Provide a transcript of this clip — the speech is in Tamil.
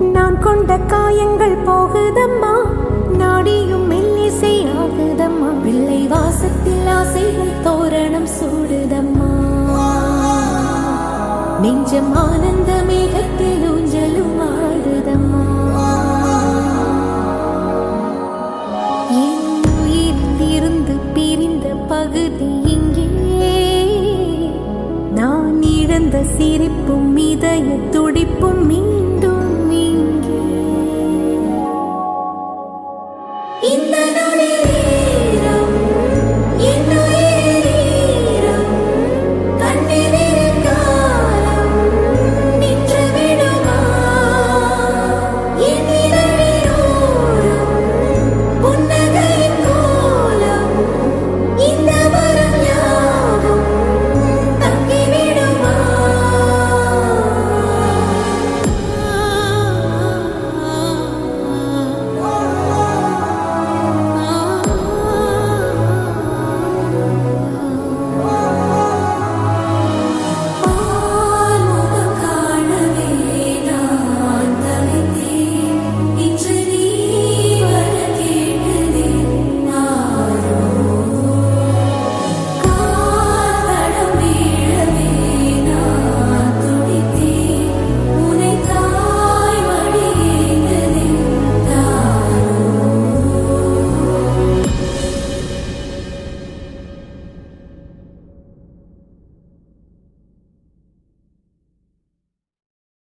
நான் கொண்ட காயங்கள் போகுதம்மா. நாடியும் மெல்லிசை ஆகுதம்மா. பிள்ளை வாசத்தில் ஆசைகள் தோரணம் சூடுதம்மா. நெஞ்சம் ஆனந்த மேகத்தில் ஊஞ்சலும் ஆடுதம்மா. பிரிந்த பகுதி நான் இழந்த சிரிப்பும் இதய துடிப்பும் மீன்.